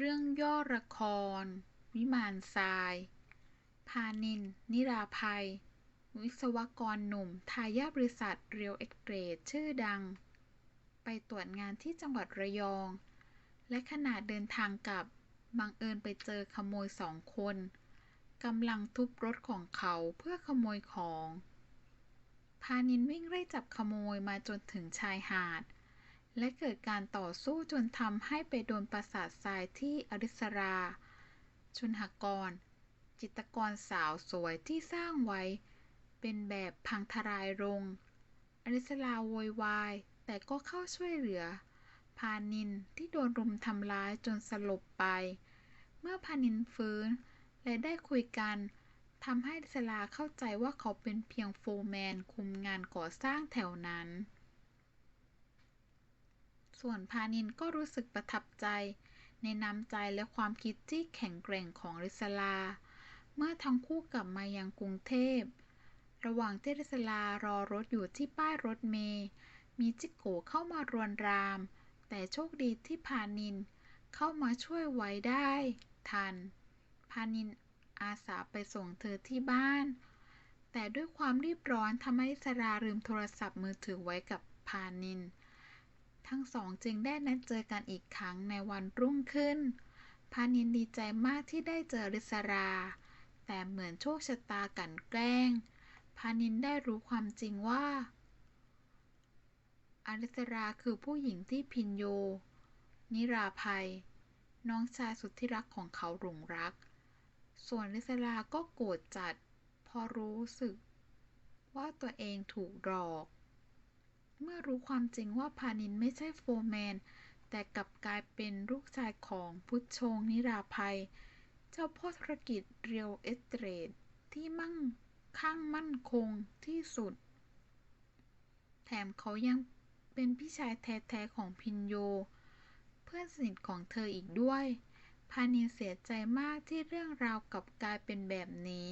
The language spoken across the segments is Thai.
เรื่องย่อละคร วิมานทราย พานิน นิราภัย วิศวกรหนุ่ม ทายาทบริษัทเรียวเอ็กเกรดชื่อดัง ไปตรวจงานที่จังหวัดระยอง และขณะเดินทางกลับ บังเอิญไปเจอขโมยสองคนกำลังทุบรถของเขาเพื่อขโมยของ พานินวิ่งไล่จับขโมยมาจนถึงชายหาด และเกิดการต่อสู้จนทำให้ไปโดนปราสาททรายที่อริสราชุนหกร จิตกรสาวสวยที่สร้างไว้ เป็นแบบพังทลายลง อริสราโวยวาย แต่ก็เข้าช่วยเหลือ พานินที่โดนรุมทำร้ายจนสลบไป เมื่อพานินฟื้น และได้คุยกันทำให้ดิสลาเข้าใจว่าเขาเป็นเพียงโฟร์แมนคุมงานก่อสร้างแถวนั้น ส่วนพานินก็รู้สึกประทับใจ ในน้ำใจและความคิดที่แข็งแกร่งของริสลา เมื่อทั้งคู่กลับมายังกรุงเทพ ระหว่างที่ริสลารอรถอยู่ที่ป้ายรถเมย์มีจิโกเข้ามารวนราม แต่โชคดีที่พานินเข้ามาช่วยไว้ได้ ทัน พานินอาสาไปส่งเธอที่บ้าน แต่ด้วยความรีบร้อนทำให้สราลืมโทรศัพท์มือถือไว้กับพานิน ทั้งสองจึงได้นัดเจอกันอีกครั้งในวันรุ่งขึ้น พานินดีใจมากที่ได้เจอริสรา แต่เหมือนโชคชะตากันแกล้ง พานินได้รู้ความจริงว่า อริสราคือผู้หญิงที่พินโย นิราภัย น้องชายสุดที่รักของเขาหลงรัก ส่วนลิซลาก็โกรธจัด พอรู้สึกว่าตัวเองถูกหลอก เมื่อรู้ความจริงว่าพานินไม่ใช่โฟร์แมน แต่กลับกลายเป็นลูกชายของพุทชงนิราภัย เจ้าพ่อธุรกิจเรียวเอสเตรดที่มั่งคั่งมั่นคงที่สุด แถมเขายังเป็นพี่ชายแท้ๆของพินโย เพื่อนสนิทของเธออีกด้วย พานินเสียใจมากที่เรื่องราวกลับกลายเป็นแบบนี้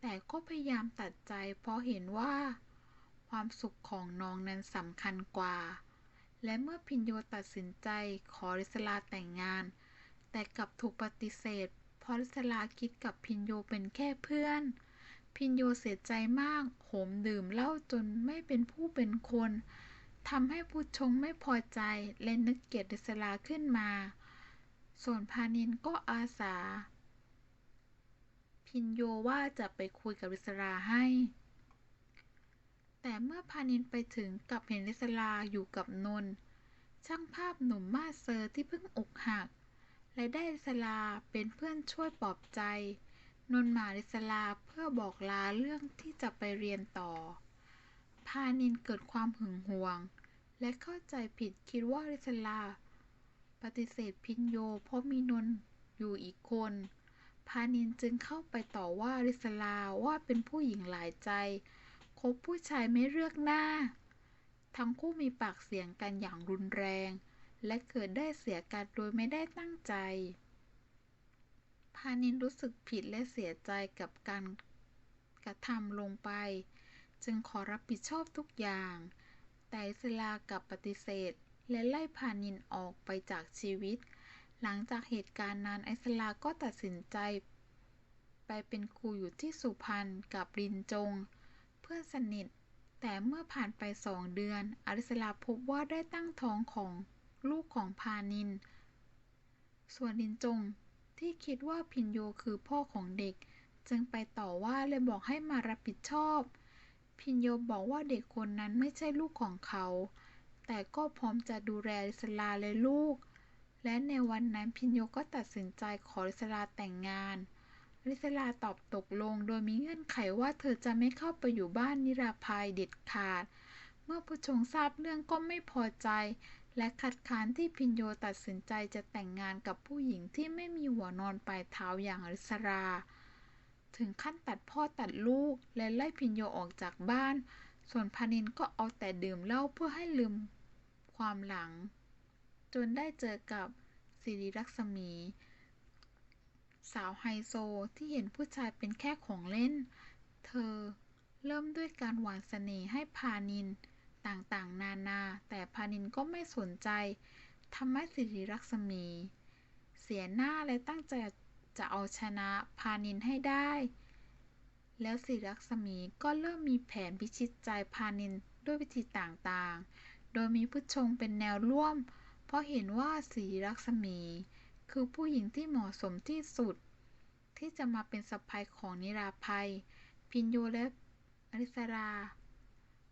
แต่ก็พยายามตัดใจเพราะเห็นว่า ความสุขของน้องนั้นสำคัญกว่า และเมื่อพินโยตัดสินใจขอริสลาแต่งงาน แต่กลับถูกปฏิเสธ เพราะริสลาคิดกับพินโยเป็นแค่เพื่อน พินโยเสียใจมากโหมดื่มเหล้าจนไม่เป็นผู้เป็นคนทำให้ผู้ชงไม่พอใจและนึกเกลียดริสลาขึ้นมา ส่วนพานินก็อาสา พินโยว่าจะไปคุยกับริสราให้ แต่เมื่อพานินไปถึงกับเห็นริสราอยู่กับนนช่างภาพหนุ่มมาเซอร์ที่เพิ่งอกหัก และได้ริสราเป็นเพื่อนช่วยปลอบใจ นนมาริสราเพื่อบอกลาเรื่องที่จะไปเรียนต่อ พานินเกิดความหึงหวง และเข้าใจผิดคิดว่าริสราปฏิเสธพินโยเพราะมีนนอยู่อีกคน พานินจึงเข้าไปต่อว่าริสลาว่าเป็นผู้หญิงหลายใจ คบผู้ชายไม่เลือกหน้า ทั้งคู่มีปากเสียงกันอย่างรุนแรง และเกิดได้เสียกันโดยไม่ได้ตั้งใจ พานินรู้สึกผิดและเสียใจกับการกระทำลงไป จึงขอรับผิดชอบทุกอย่าง แต่อิลากับปฏิเสธ และไล่พานินออกไปจากชีวิต หลังจากเหตุการณ์นั้นไอสลาก็ตัดสินใจ ไปเป็นครูอยู่ที่สุพรรณกับรินจง พื่อนสนิท แต่เมื่อผ่านไปสองเดือน อริสลาพบว่าได้ตั้งท้องของลูกของพานิน ส่วนรินจงที่คิดว่าพินโยคือพ่อของเด็ก จึงไปต่อว่าเลยบอกให้มารับผิดชอบ พินโยบอกว่าเด็กคนนั้นไม่ใช่ลูกของเขา แต่ก็พร้อมจะดูแลริสลาและลูก และในวันนั้นพินโยก็ตัดสินใจขอริสลาแต่งงาน ริสลาตอบตกลงโดยมีเงื่อนไขว่าเธอจะไม่เข้าไปอยู่บ้านนิราภัยเด็ดขาด เมื่อผู้ชงทราบเรื่องก็ไม่พอใจ และคัดค้านที่พินโยตัดสินใจจะแต่งงานกับผู้หญิงที่ไม่มีหัวนอนปลายเท้าอย่างริสรา ถึงขั้นตัดพ่อตัดลูกและไล่พินโยออกจากบ้าน ส่วนพานินก็เอาแต่ดื่มเหล้าเพื่อให้ลืมความหลัง จนได้เจอกับสิริรักษมี สาวไฮโซที่เห็นผู้ชายเป็นแค่ของเล่น เธอเริ่มด้วยการหวานเสน่ห์ให้พานิน ต่างๆ นานา แต่พานินก็ไม่สนใจทำให้สิริรักษมี เสียหน้าและตั้งใจจะเอาชนะพานินให้ได้ แล้วสีรักษมีก็เริ่มมีแผนพิชิตใจพานินด้วยวิธีต่างๆ โดยมีผู้ชงเป็นแนวร่วม เพราะเห็นว่าสีรักษมี คือผู้หญิงที่เหมาะสมที่สุด ที่จะมาเป็นสะพายของนิราภัย พินโยและอริสรา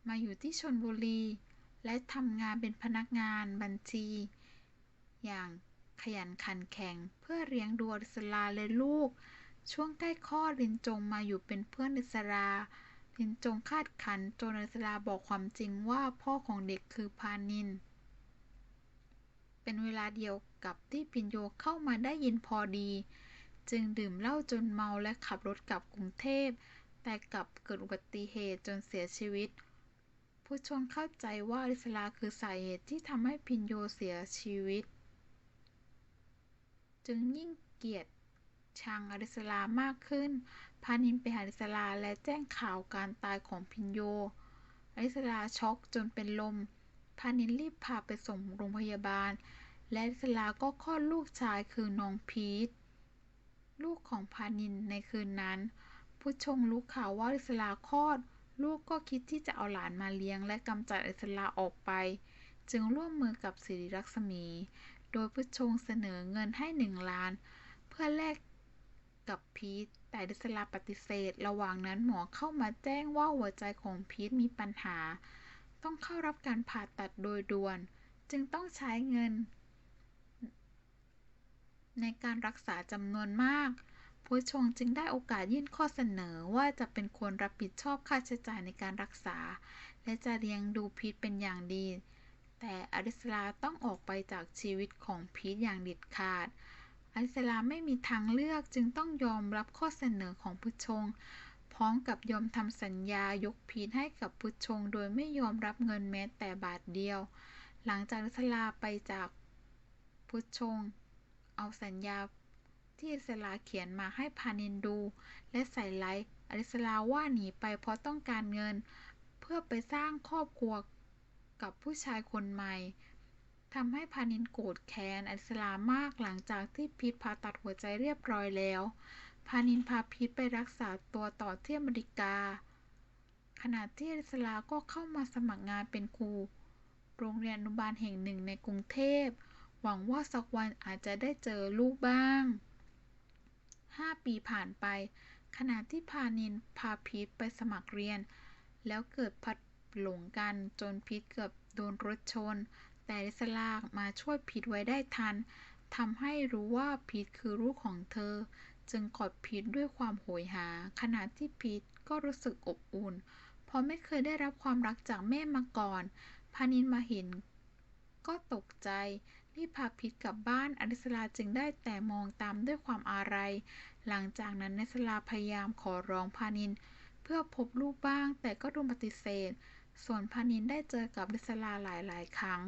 มาอยู่ที่ชนบุรี และทำงานเป็นพนักงานบัญชี อย่างขยันขันแข็งเพื่อเลี้ยงดูอริสราและลูก ช่วงใกล้คลอดลินจงมาอยู่เป็นเพื่อนอริสราลินจงคาดขันจนอริสราบอกความจริงว่าพ่อของเด็กคือพานิน เป็นเวลาเดียวกับที่พินโยเข้ามาได้ยินพอดี จึงดื่มเหล้าจนเมาและขับรถกลับกรุงเทพ แต่กลับเกิดอุบัติเหตุจนเสียชีวิต ผู้ชมเข้าใจว่าอริสราคือสาเหตุที่ทำให้พินโยเสียชีวิต จึงยิ่งเกลียดชังอริสลามากขึ้น พานินไปหาอริสลาและแจ้งข่าวการตายของพินโย อริสลาช็อกจนเป็นลม พานินรีบพาไปส่งโรงพยาบาล และอริสลาก็คลอดลูกชายคือน้องพีทลูกของพานินในคืนนั้น ผู้ชงรู้ข่าวว่าอิสลาคลอด ลูกก็คิดที่จะเอาหลานมาเลี้ยงและกำจัดอิสลาออกไป จึงร่วมมือกับสิริรักษมี โดยผู้ชงเสนอเงินให้หนึ่งล้าน เพื่อแลกกับพีทแต่ดิสลาปฏิเสธ ระหว่างนั้นหมอเข้ามาแจ้งว่าหัวใจของพีทมีปัญหา ต้องเข้ารับการผ่าตัดโดยด่วน จึงต้องใช้เงิน ในการรักษาจำนวนมาก ผู้ชงจึงได้โอกาสยื่นข้อเสนอว่าจะเป็นคนรับผิดชอบค่าใช้จ่ายในการรักษา และจะเลี้ยงดูพีทเป็นอย่างดี แต่อริสลาต้องออกไปจากชีวิตของพีทอย่างเด็ดขาดอลิสลาไม่มีทางเลือกจึงต้องยอมรับข้อเสนอของพุชงพร้อมกับยอมทำสัญญายกพีทให้กับพุชง โดยไม่ยอมรับเงินแม้แต่บาทเดียว หลังจากอลิสลาไปจากพุชง เอาสัญญาที่อลิสลาเขียนมาให้พานินดู และใส่ไลท์อลิสลาว่าหนีไปเพราะต้องการเงิน เพื่อไปสร้างครอบครัวกับผู้ชายคนใหม่ทำให้พานินโกรธแค้นอลิสลามากหลังจากที่พีทผ่าตัดหัวใจเรียบร้อยแล้ว พานินพาพีทไปรักษาตัวต่อที่อเมริกา ขณะที่อลิสลาก็เข้ามาสมัครงานเป็นครู โรงเรียนอนุบาลแห่งหนึ่งในกรุงเทพ หวังว่าสักวันอาจจะได้เจอลูกบ้างห้าปีผ่านไป ขณะที่พานินพาพีทไปสมัครเรียน แล้วเกิดพัดหลงกันจนพีทเกือบโดนรถชน แต่ลิซลากมาช่วยพีทไว้ได้ทันทำให้รู้ว่าพีทคือลูกของเธอ จึงกอดพีทด้วยความโหยหา ขณะที่พีทก็รู้สึกอบอุ่น เพราะไม่เคยได้รับความรักจากแม่มาก่อน พานินมาเห็นก็ตกใจ รีบพาพีทกลับบ้านอลิสลาจึงได้แต่มองตามด้วยความอาลัย หลังจากนั้นนิสลาพยายามขอร้องพานิน เพื่อพบลูกบ้าง แต่ก็โดนปฏิเสธ ส่วนพานินได้เจอกับลิสลาหลาย ๆ ครั้ง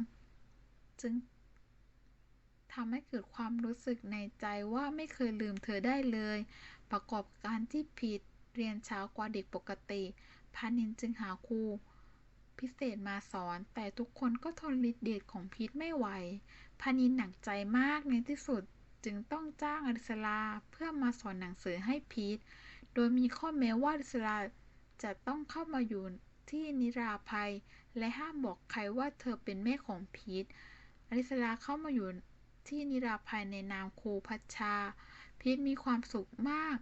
จึงทำให้เกิดความรู้สึกในใจว่าไม่เคยลืมเธอได้เลย ประกอบการที่ผิดเรียนเช้ากว่าเด็กปกติ พานินจึงหาครูพิเศษมาสอน แต่ทุกคนก็ทนฤทธิ์เดชของพีทไม่ไหว พานินหนักใจมากในที่สุดจึงต้องจ้างอริสลาเพื่อมาสอนหนังสือให้พีท โดยมีข้อแม้ว่าอริสลาจะต้องเข้ามาอยู่ที่นิราภัย และห้ามบอกใครว่าเธอเป็นแม่ของพีทอลิสลาเข้ามาอยู่ที่นิราภัยในนามครูพัชชา พีทมีความสุขมาก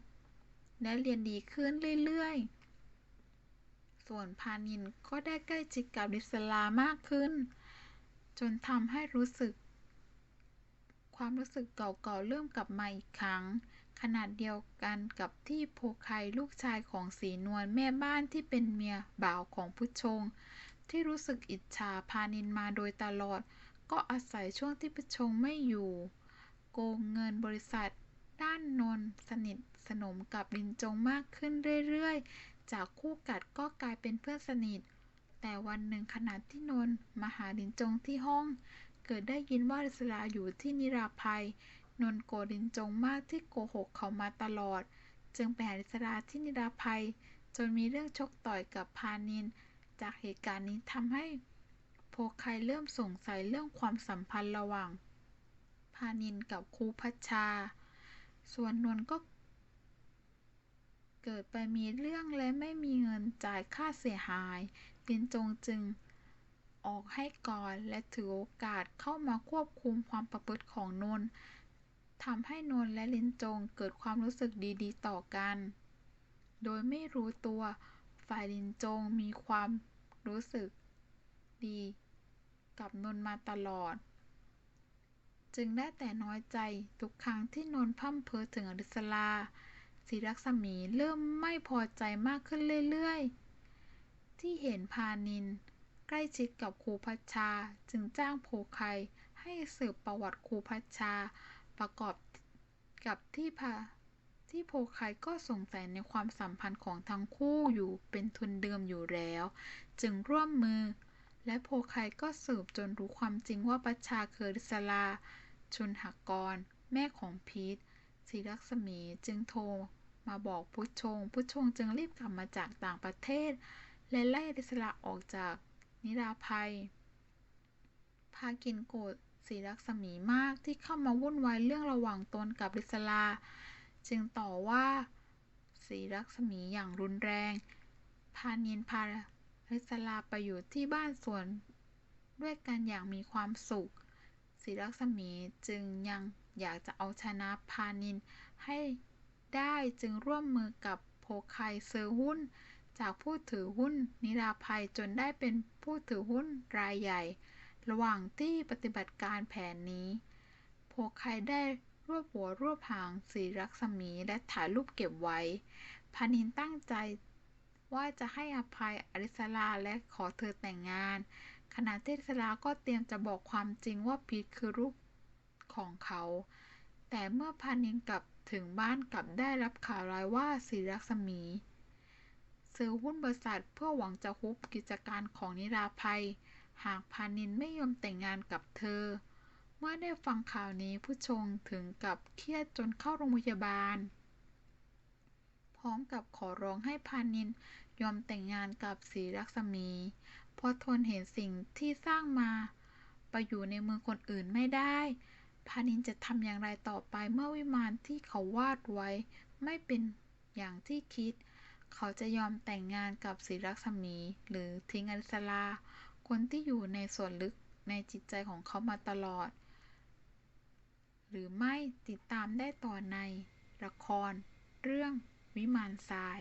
และเรียนดีขึ้นเรื่อยๆ ส่วนพานินก็ได้ใกล้ชิดกับลิสลามากขึ้น จนทำให้รู้สึก ความรู้สึกเก่าๆเริ่มกลับมาอีกครั้ง ขนาดเดียวกันกับที่โพไคลูกชายของสีนวลแม่บ้านที่เป็นเมียบ่าวของพุชง ที่รู้สึกอิจฉาพานินมาโดยตลอด ก็อาศัยช่วงที่ประชงไม่อยู่ โกงเงินบริษัท ด้านนนสนิทสนมกับลินจงมากขึ้นเรื่อยๆ จากคู่กัดก็กลายเป็นเพื่อนสนิท แต่วันหนึ่งขณะที่นนมาหาลินจงที่ห้อง เกิดได้ยินว่าริสลาอยู่ที่นิราภัย นนโกรลินจงมากที่โกหกเขามาตลอด จึงไปหาริสลาที่นิราภัย จนมีเรื่องชกต่อยกับพานิน จากเหตุการณ์นี้ทำให้โพคายเริ่มสงสัยเรื่องความสัมพันธ์ระหว่าง พานินกับครูพัชชา ส่วนนนก็เกิดไปมีเรื่องและไม่มีเงินจ่ายค่าเสียหายลินจงจึง ออกให้ก่อนและถือโอกาสเข้ามาควบคุมความประพฤติของนนท์ทำให้นนท์และลินจงเกิดความรู้สึกดีๆ ต่อกัน โดยไม่รู้ตัว ฝ่ายลินจงมีความรู้สึกดี กับนนท์มาตลอด จึงได้แต่น้อยใจทุกครั้งที่นนท์พร่ำเพ้อถึงอริสลาศรีรักษมีเริ่มไม่พอใจมากขึ้นเรื่อยๆ ที่เห็นพานิน ใกล้ชิดกับครูพัชชา จึงจ้างโพไคให้สืบประวัติครูพัชชา ประกอบกับที่พาที่โพไคก็สงสัยในความสัมพันธ์ของทั้งคู่อยู่เป็นทุนเดิมอยู่แล้ว จึงร่วมมือ และโพไคก็สืบจนรู้ความจริงว่าพัชชาคือริศลา ชุนหกร แม่ของพีทศรีลักษมีจึงโทรมาบอกพุชชง พุชชงจึงรีบกลับมาจากต่างประเทศ และไล่ริศลาออกจาก นิราภัย พากินโกรธศรีลักษมีมากที่เข้ามาวุ่นวายเรื่องระหว่างตนกับริศลา จึงต่อว่าศรีลักษมีอย่างรุนแรง พานินพาริศลาไปอยู่ที่บ้านสวน ด้วยกันอย่างมีความสุขศรีลักษมีจึงยังอยากจะเอาชนะพานินให้ได้จึงร่วมมือกับโพไคซื้อหุ้น จากผู้ถือหุ้นนิราภัยจนได้เป็น ผู้ถือหุ้นรายใหญ่ ระหว่างที่ปฏิบัติการแผนนี้โพไคได้รวบหัวรวบหางสีรักษมีและถ่ายรูปเก็บไว้ พานินตั้งใจว่าจะให้อภัยอริสลาและขอเธอแต่งงาน ขณะที่อริสลาก็เตรียมจะบอกความจริงว่าพีทคือลูกของเขา แต่เมื่อพานินกลับถึงบ้านกลับได้รับข่าวร้ายว่าศรีรักษมี ซื้อหุ้นบริษัทเพื่อหวังจะฮุบกิจการของนิราภัย หากพานินไม่ยอมแต่งงานกับเธอ เมื่อได้ฟังข่าวนี้ผู้ชงถึงกับเครียดจนเข้าโรงพยาบาล พร้อมกับขอร้องให้พานินยอมแต่งงานกับศรีรักษมีเพราะทนเห็นสิ่งที่สร้างมา ไปอยู่ในมือคนอื่นไม่ได้พานินจะทำอย่างไรต่อไปเมื่อวิมานที่เขาวาดไว้ ไม่เป็นอย่างที่คิด เขาจะยอมแต่งงานกับศรีรักษมี หรือทิ้งอริสลา คนที่อยู่ในส่วนลึกในจิตใจของเขามาตลอด หรือไม่ติดตามได้ต่อใน ละคร เรื่องวิมานทราย